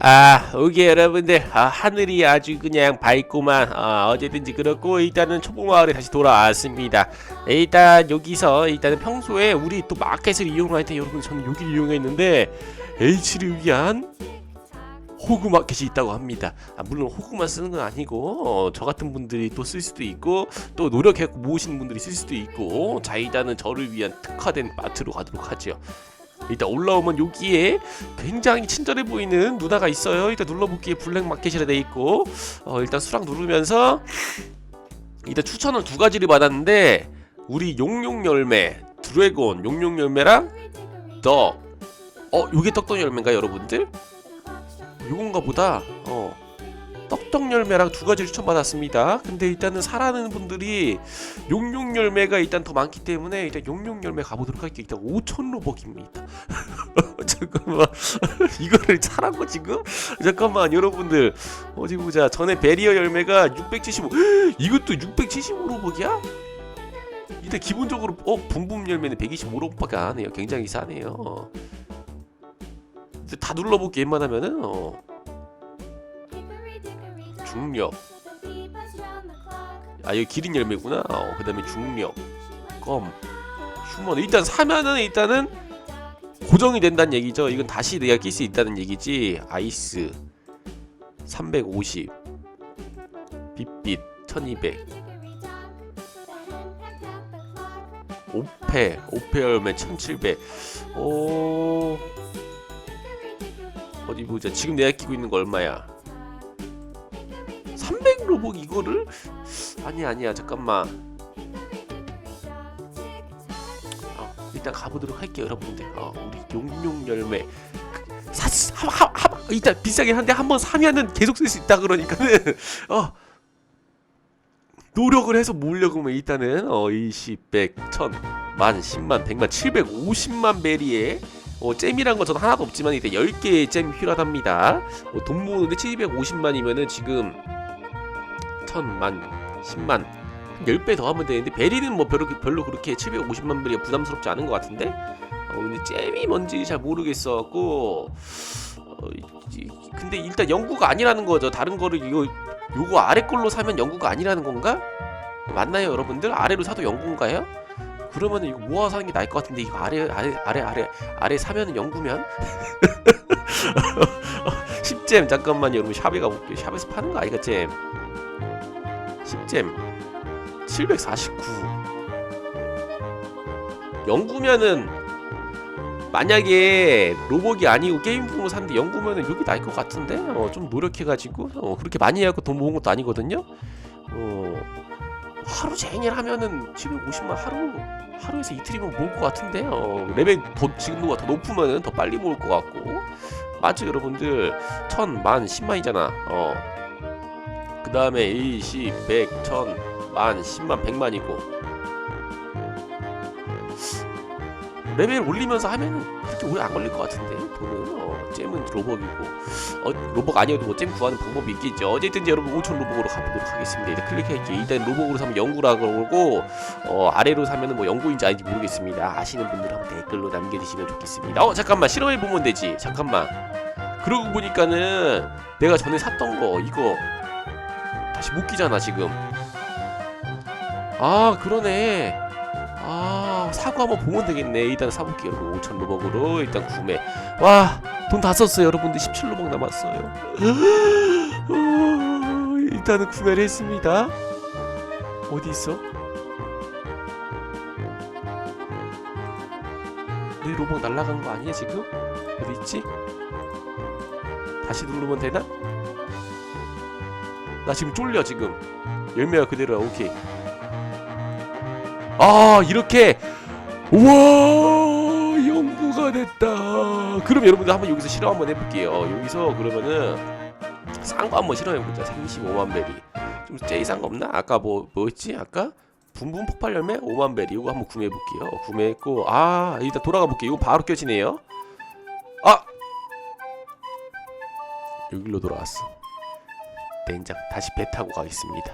아, 오케이 여러분들. 아, 하늘이 아주 그냥 밝고만 아, 어제든지 그렇고 일단은 초봉마을에 다시 돌아왔습니다. 일단 여기서 일단은 평소에 우리 또 마켓을 이용할 때 여러분 저는 여기를 이용했는데 H를 위한 호구 마켓이 있다고 합니다. 아, 물론 호구만 쓰는 건 아니고 어, 저 같은 분들이 또 쓸 수도 있고 또 노력해 모으시는 분들이 쓸 수도 있고 자 일단은 저를 위한 특화된 마트로 가도록 하죠. 일단 올라오면 여기에 굉장히 친절해 보이는 누나가 있어요. 일단 눌러보기에 블랙 마켓이라 돼 있고 어, 일단 수락 누르면서 일단 추천을 두 가지를 받았는데 우리 용용 열매 드래곤 용용 열매랑 더 어, 요게 떡떡 열매인가 여러분들? 요건가 보다. 어. 떡떡 열매랑 두 가지 추천받았습니다. 근데 일단은 사라는 분들이 용용 열매가 일단 더 많기 때문에 일단 용용 열매 가보도록 할게요. 일단 5천 로벅입니다. 잠깐만 이거를 사라고 지금? 잠깐만 여러분들 어디 보자. 전에 베리어 열매가 675 이것도 675 로벅이야? 일단 기본적으로 어 붐붐 열매는 125 로벅밖에 안 해요. 굉장히 싸네요. 근데 다 눌러볼게 웬만하면은 어. 중력. 아 여기 기린 열매구나. 어, 그 다음에 중력. 껌. 휴먼 일단 사면은 일단은 고정이 된다는 얘기죠. 이건 다시 내가 낄 수 있다는 얘기지. 아이스. 350 빛빛 1200 오페. 오페 열매 1700 오... 어디 보자. 지금 내가 끼고 있는 거 얼마야 300 로벅 이거를? 아니 아니야. 잠깐만. 어, 일단 가보도록 할게요 여러분들. 어, 우리 용용 열매. 사, 하, 하, 하, 일단 비싸긴 한데 한번 사면은 계속 쓸 수 있다 그러니까는. 어 노력을 해서 모으려고 하면 일단은 어 20, 100, 1000, 만, 10만, 100만, 750만 베리에 어, 잼이란 건 저는 하나도 없지만 일단 10개의 잼이 필요하답니다. 어, 돈 모으는데 750만이면은 지금 1000만, 10만. 10배 더 하면 되는데 베리는 뭐 별로, 별로 그렇게 750만 베리가 부담스럽지 않은 것 같은데? 어, 근데 잼이 뭔지 잘 모르겠어갖고 어, 이- 근데 일단 영구가 아니라는 거죠. 다른 거를 이거 요거 아래 걸로 사면 영구가 아니라는 건가? 맞나요 여러분들? 아래로 사도 영구인가요? 그러면은 이거 모아 사는 게 나을 것 같은데 이거 아래 아래 아래 아래 아래 사면은 영구면? 10잼 잠깐만요 여러분. 샵에 가볼게요. 샵에서 파는 거 아이가 잼 10잼 749 영구면은 만약에 로봇이 아니고 게임품을 샀는데 영구면은 여기 나을 것 같은데? 어, 좀 노력해가지고? 어, 그렇게 많이 해갖고 돈 모은 것도 아니거든요? 어, 하루 종일 하면은 750만 하루 하루에서 이틀이면 모을 것 같은데? 어, 레벨 더 지금보다 더 높으면은 더 빨리 모을 것 같고. 맞죠 여러분들? 천, 만, 십만이잖아. 어. 그 다음에 20, 100, 천, 만, 십만, 백만이고. 레벨 올리면서 하면은 그렇게 오래 안 걸릴 것 같은데 돈은. 어, 잼은 로벅이고. 어, 로벅 아니어도 뭐 잼 구하는 방법이 있겠죠. 어쨌든 여러분 5천 로벅으로 가보도록 하겠습니다. 클릭할게요 일단 로벅으로 사면 영구라 그러고 어, 아래로 사면은 뭐 영구인지 아닌지 모르겠습니다. 아시는 분들 한번 댓글로 남겨주시면 좋겠습니다. 어 잠깐만. 실험해 보면 되지. 잠깐만. 그러고 보니까는 내가 전에 샀던 거 이거 다시 못 끼잖아 지금 아 그러네 아 사고 한번 보면 되겠네 일단 사볼게요 여러분 5천 로벅으로 일단 구매 와 돈 다 썼어요 여러분들 17 로벅 남았어요 어, 일단은 구매를 했습니다 어디 있어? 내 로벅 날라간 거 아니야 지금? 어디 있지? 다시 누르면 되나? 나 지금 쫄려 지금. 열매가 그대로야 오케이. 아 이렇게. 우와 연구가 됐다. 그럼 여러분들 한번 여기서 실험 한번 해볼게요. 여기서 그러면은 싼 거 한번 실험해보자. 35만 베리. 좀 제일 싼 거 없나? 아까 뭐 뭐였지? 아까? 붐붐 폭발 열매? 5만 베리. 이거 한번 구매해볼게요. 구매했고 아 일단 돌아가 볼게요. 이거 바로 껴지네요. 아! 여기로 돌아왔어 된장 다시 배 타고 가겠습니다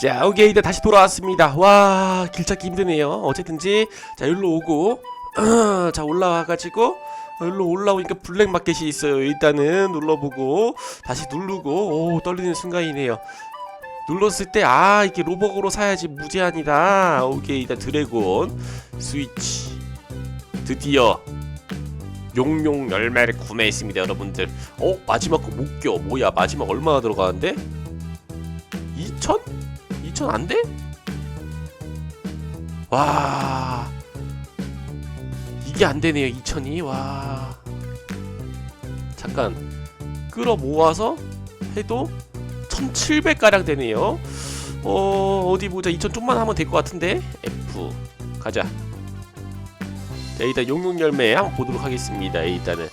자 오케이 일단 다시 돌아왔습니다 와 길 찾기 힘드네요 어쨌든지 자 여기로 오고 자 올라와가지고 일로 올라오니까 블랙 마켓이 있어요. 일단은 눌러보고 다시 누르고 오 떨리는 순간이네요. 눌렀을 때 아 이게 로벅으로 사야지 무제한이다. 오케이 일단 드래곤 스위치 드디어 용용 열매를 구매했습니다, 여러분들. 어 마지막 거 못 껴. 뭐야 마지막 얼마나 들어가는데? 2천? 2천 안 돼? 와. 이게 안 되네요 2천이. 와. 잠깐. 끌어 모아서 해도 1700 가량 되네요. 어 어디 보자. 2000 좀만 하면 될 것 같은데? F. 가자 자 일단 용용 열매 한번 보도록 하겠습니다 일단은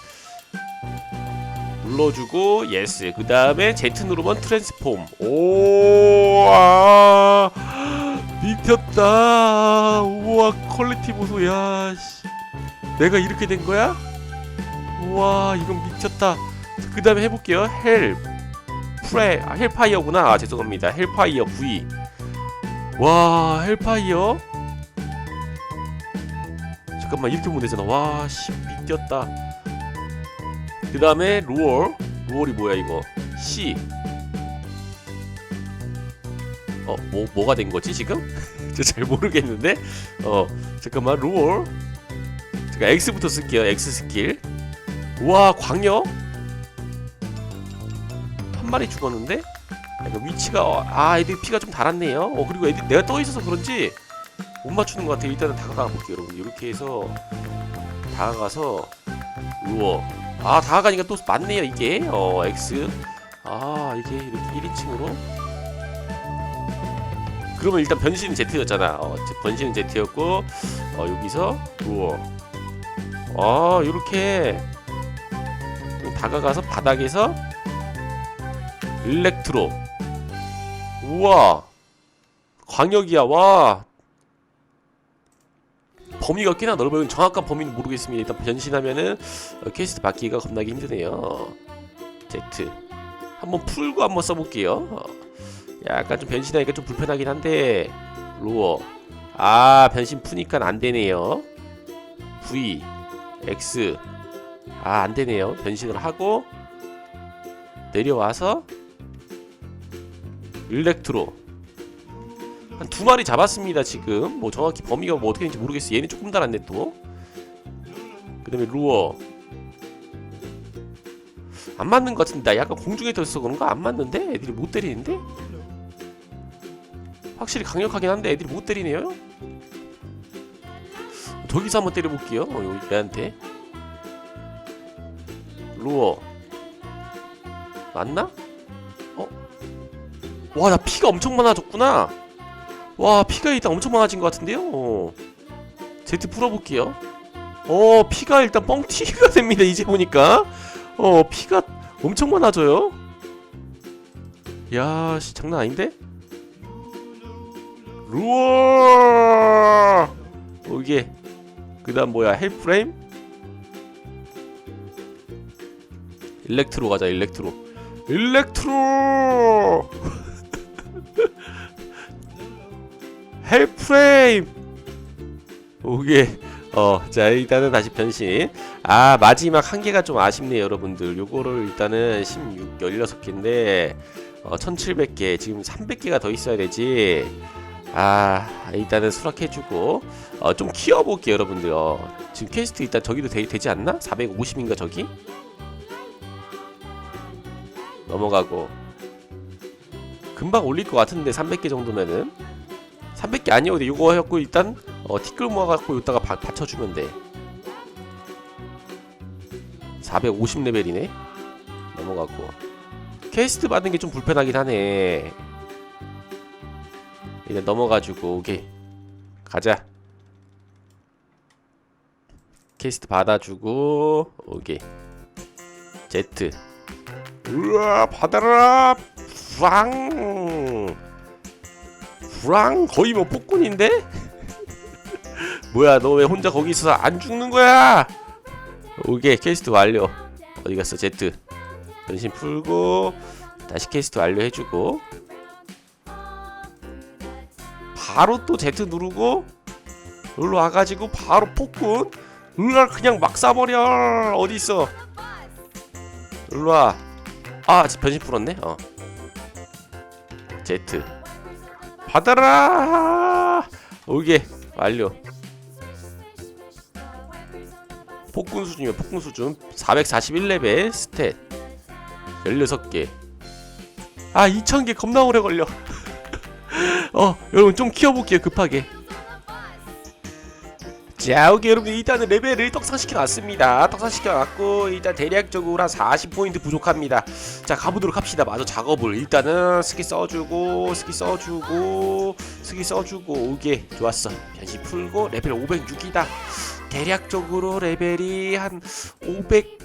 눌러주고 예스 그 다음에 Z 누르면 트랜스폼. 오아 미쳤다. 우와 퀄리티 보소. 야 씨. 내가 이렇게 된 거야? 우와 이건 미쳤다. 그 다음에 해볼게요. 헬. 프레. 아 헬파이어구나. 아 죄송합니다. 헬파이어 V. 와 헬파이어 잠깐만 이렇게 보면 되잖아 와씨 미쳤다 그 다음에 루얼 루얼이 뭐야 이거 C 어, 뭐, 뭐가 된 거지, 지금? 저잘 모르겠는데? 어, 잠깐만, 루얼. 제가 X부터 쓸게요, X 스킬. 우와, 광역? 한 마리 죽었는데? 위치가, 어, 아, 애들 피가 좀 달았네요. 어, 그리고 애들 내가 떠 있어서 그런지 못 맞추는 것 같아요. 일단은 다가가 볼게요, 여러분. 이렇게 해서 다가가서, 루어. 아, 다가가니까 또 맞네요, 이게. 어, X. 아, 이게 이렇게 1인칭으로. 그러면 일단 변신은 Z였잖아. 어, 제- 변신은 Z였고 어, 여기서 루어. 아 이렇게 다가가서 바닥에서 일렉트로. 우와 광역이야 와. 범위가 꽤나 넓어요. 정확한 범위는 모르겠습니다. 일단 변신하면은 어, 퀘스트 받기가 겁나게 힘드네요. Z 한번 풀고 한번 써볼게요. 어. 약간 좀 변신하니까 좀 불편하긴 한데 로어 아 변신 푸니까 안 되네요 V X 아 안 되네요 변신을 하고 내려와서 일렉트로 한 두 마리 잡았습니다 지금 뭐 정확히 범위가 뭐 어떻게 되는지 모르겠어 얘는 조금 달았네 또그 다음에 루어 안 맞는 것 같은데 나 약간 공중에 떠 있어서 그런가 안 맞는데 애들이 못 때리는데 확실히 강력하긴 한데 애들이 못 때리네요. 저기서 한번 때려볼게요. 어, 여기 얘한테 루어 맞나? 어? 와 나 피가 엄청 많아졌구나. 와 피가 일단 엄청 많아진 것 같은데요. 어. Z 풀어볼게요. 어 피가 일단 뻥튀기가 됩니다. 이제 보니까 어 피가 엄청 많아져요. 야, 씨, 장난 아닌데? 루어 이게 그 다음 뭐야 헬프레임 일렉트로 가자 일렉트로 일렉트로 헬프레임. 오게 어 자 일단은 다시 변신. 아 마지막 한 개가 좀 아쉽네요 여러분들. 요거를 일단은 16 16개인데 어 1700개 지금 300개가 더 있어야 되지. 아 일단은 수락해주고 어, 좀 키워볼게요 여러분들. 어, 지금 퀘스트 일단 저기도 되, 되지 않나? 450인가 저기? 넘어가고. 금방 올릴 것 같은데 300개 정도면은 300개 아니어도 이거 해갖고 일단 어, 티끌 모아갖고 이따가 바, 받쳐주면 돼. 450레벨이네? 넘어가고. 퀘스트 받는 게 좀 불편하긴 하네. 일단 넘어가지고 오케이. 가자. 퀘스트 받아주고 오케이. Z. 우와 받아라! 프랑 프랑 거의 뭐 폭군인데? 뭐야 너 왜 혼자 거기 있어서 안 죽는 거야? 오케이 퀘스트 완료. 어디 갔어 Z 변신 풀고 다시 퀘스트 완료 해주고. 바로 또 Z 누르고 여기로 와가지고 바로 폭군. 으아 그냥 막 쏴버려. 어디 있어? 일로 와 아 변신 풀었네? 어. Z 받아라. 오게 완료. 폭군 수준이면 폭군 수준. 441레벨 스탯. 16개. 아 2000개 겁나 오래 걸려. 어 여러분 좀 키워볼게요 급하게 자 오케이 여러분 일단은 레벨을 떡상시켜 놨습니다. 떡상시켜 놨고 일단 대략적으로 한 40포인트 부족합니다. 자 가보도록 합시다. 마저 작업을. 일단은 스키 써주고 스키 써주고 스키 써주고. 오게 좋았어. 변신 풀고 레벨 506이다. 대략적으로 레벨이 한 510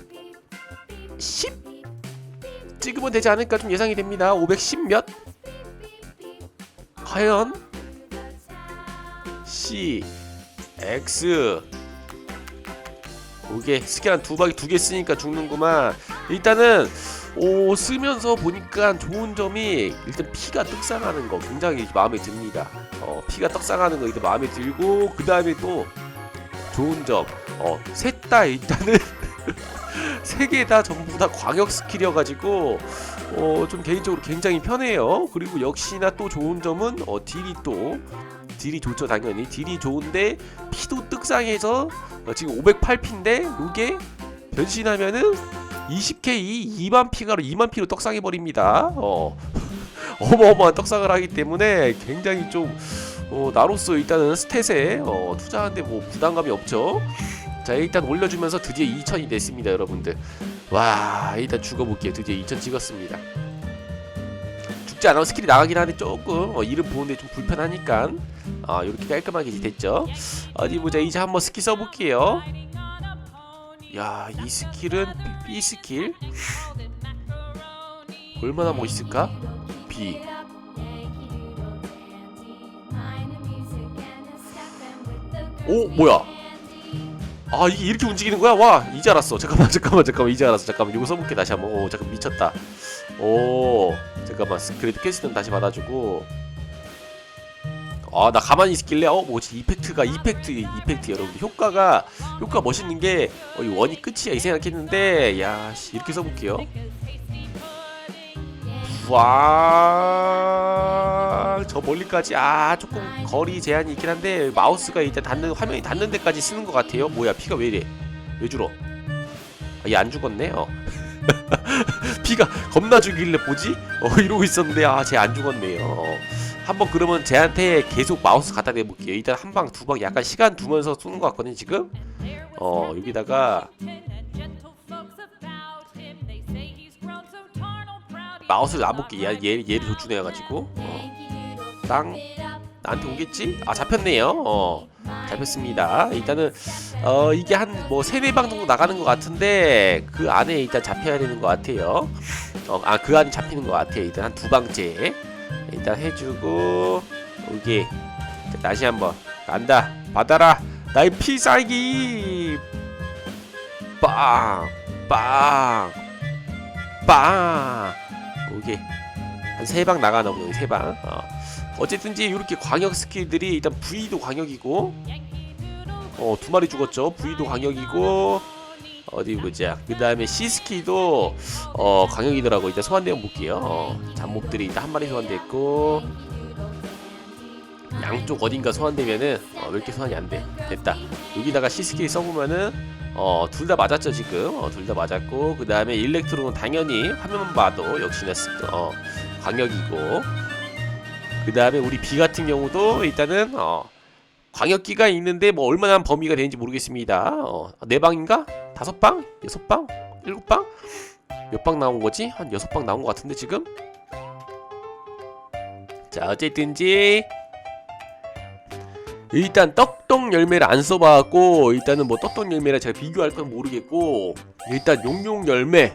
찍으면 되지 않을까 좀 예상이 됩니다. 510 몇? 과연? C X. 한두 방에 두개 쓰니까 죽는구만. 일단은 오 쓰면서 보니까 좋은 점이 일단 피가 떡상하는 거 굉장히 마음에 듭니다. 어 피가 떡상하는 거 일단 마음에 들고 그 다음에 또 좋은 점어셋 다 일단은 세 개 다 전부 다 광역 스킬이어가지고 어 좀 개인적으로 굉장히 편해요. 그리고 역시나 또 좋은 점은 어 딜이 또 딜이 좋죠 당연히 딜이 좋은데 피도 떡상해서 어, 지금 508피인데 요게 변신하면은 20K 2만 피가로 2만 피로 떡상해 버립니다. 어. 어마어마한 떡상을 하기 때문에 굉장히 좀 어, 나로서 일단은 스탯에 어, 투자하는데 뭐 부담감이 없죠. 자 일단 올려주면서 드디어 2000이 됐습니다 여러분들 와 일단 죽어볼게요 드디어 2000 찍었습니다 죽지 않아도 스킬이 나가긴 하는데 조금 어, 이름 보는데 좀 불편하니까 아 이렇게 깔끔하게 됐죠? 어디 보자. 이제 한번 스킬 써볼게요. 야 이 스킬은 B, 스킬? 얼마나 멋있을까? B. 오 뭐야? 아 이게 이렇게 움직이는 거야? 와 이제 알았어. 잠깐만 잠깐만 잠깐만. 이제 알았어. 잠깐만. 이거 써볼게 다시 한번. 오 잠깐 미쳤다 오 잠깐만 그래도 캐스는 다시 받아주고. 아 나 가만히 있길래 어 뭐지? 이펙트가 이펙트 이펙트 여러분 효과가 효과 멋있는 게 어, 이 원이 끝이야 이 생각했는데. 야 씨, 이렇게 써볼게요. 와저 멀리까지 아 조금 거리 제한이 있긴 한데 마우스가 일단 닿는 화면이 닿는 데까지 쓰는 것 같아요. 뭐야 피가 왜 이래? 왜 줄어? 아, 얘안 죽었네? 어 피가 겁나 죽길래 뭐지? 어 이러고 있었는데 아 쟤 안 죽었네요. 어. 한번 그러면 쟤한테 계속 마우스 갖다 대볼게요. 일단 한 방 두 방 약간 시간 두면서 쏘는 것 같거든요 지금? 어 여기다가 마우스를 안 볼게. 얘, 얘, 얘를 조준해가지고. 어. 땅. 나한테 오겠지? 아 잡혔네요. 어 잡혔습니다. 일단은 어 이게 한 뭐 세네 방 정도 나가는 것 같은데 그 안에 일단 잡혀야 되는 것 같아요. 어 아 그 안에 잡히는 것 같아 일단 한 두 방째. 일단 해주고 자, 다시 한번 간다. 받아라. 나의 피살기! 빵빵빵. 오케이 한 세 방 나가나 보네 세방. 어. 어쨌든지 이렇게 광역 스킬들이 일단 V도 광역이고 어 두 마리 죽었죠 V도 광역이고 어디 보자 그 다음에 C 스킬도 어 광역이더라고 일단 소환 내용 볼게요 어, 잡목들이 일단 한 마리 소환됐고 양쪽 어딘가 소환되면은 어, 왜 이렇게 소환이 안 돼? 됐다. 여기다가 C 스킬 써보면은 어, 둘 다 맞았죠 지금. 어, 둘 다 맞았고 그 다음에 일렉트론은 당연히 화면만 봐도 역시나 스, 어, 광역이고 그 다음에 우리 B 같은 경우도 일단은 어, 광역기가 있는데 뭐 얼마나 범위가 되는지 모르겠습니다. 어, 네 방인가? 다섯 방? 여섯 방? 일곱 방? 몇 방 나온 거지? 한 여섯 방 나온 것 같은데 지금? 자 어쨌든지 일단 떡떡 열매를 안 써봐갖고 일단은 뭐 떡떡 열매랑 제가 비교할 건 모르겠고 일단 용용 열매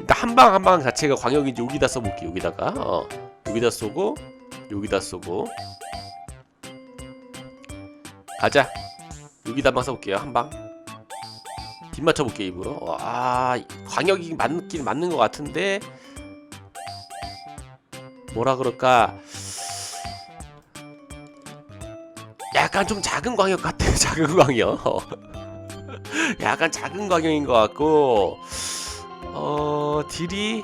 일단 한방 한 방 자체가 광역인지 여기다 써볼게 여기다가. 어 여기다 쏘고 여기다 쏘고. 가자. 여기다 한 방 써볼게요 한방. 뒷 맞춰볼게 입으로. 와 광역이 맞긴 맞는 것 같은데. 뭐라 그럴까? 약간 좀 작은 광역 같아요 작은 광역. 약간 작은 광역인 것 같고 어 딜이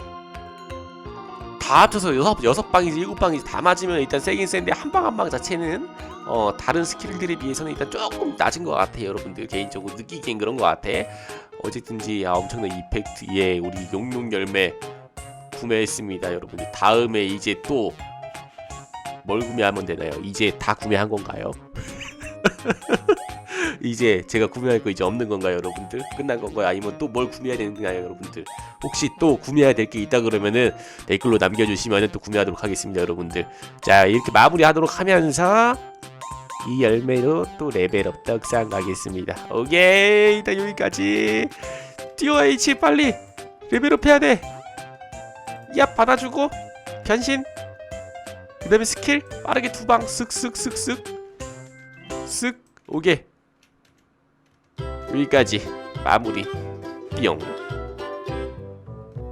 다 합쳐서 여섯 여섯 방이지 일곱 방이지 다 맞으면 일단 세긴 센데 한 방 한방 자체는 어 다른 스킬들에 비해서는 일단 조금 낮은 것 같아요 여러분들. 개인적으로 느끼기엔 그런 것 같아. 어쨌든지 아, 엄청난 이펙트에 우리 용용 열매 구매했습니다 여러분들. 다음에 이제 또 뭘 구매하면 되나요? 이제 다 구매한 건가요 이제 제가 구매할 거 이제 없는 건가요 여러분들? 끝난 건가요? 아니면 또 뭘 구매해야 되는가요 여러분들? 혹시 또 구매해야 될 게 있다 그러면은 댓글로 남겨주시면 또 구매하도록 하겠습니다 여러분들. 자 이렇게 마무리하도록 하면서 이 열매로 또 레벨업 떡상 가겠습니다. 오케이 일단 여기까지. DOH 빨리 레벨업 해야 돼 야 받아주고 변신. 그 다음에 스킬 빠르게 두 방 쓱쓱쓱쓱 쓱 오케이 여기까지 마무리. 띠용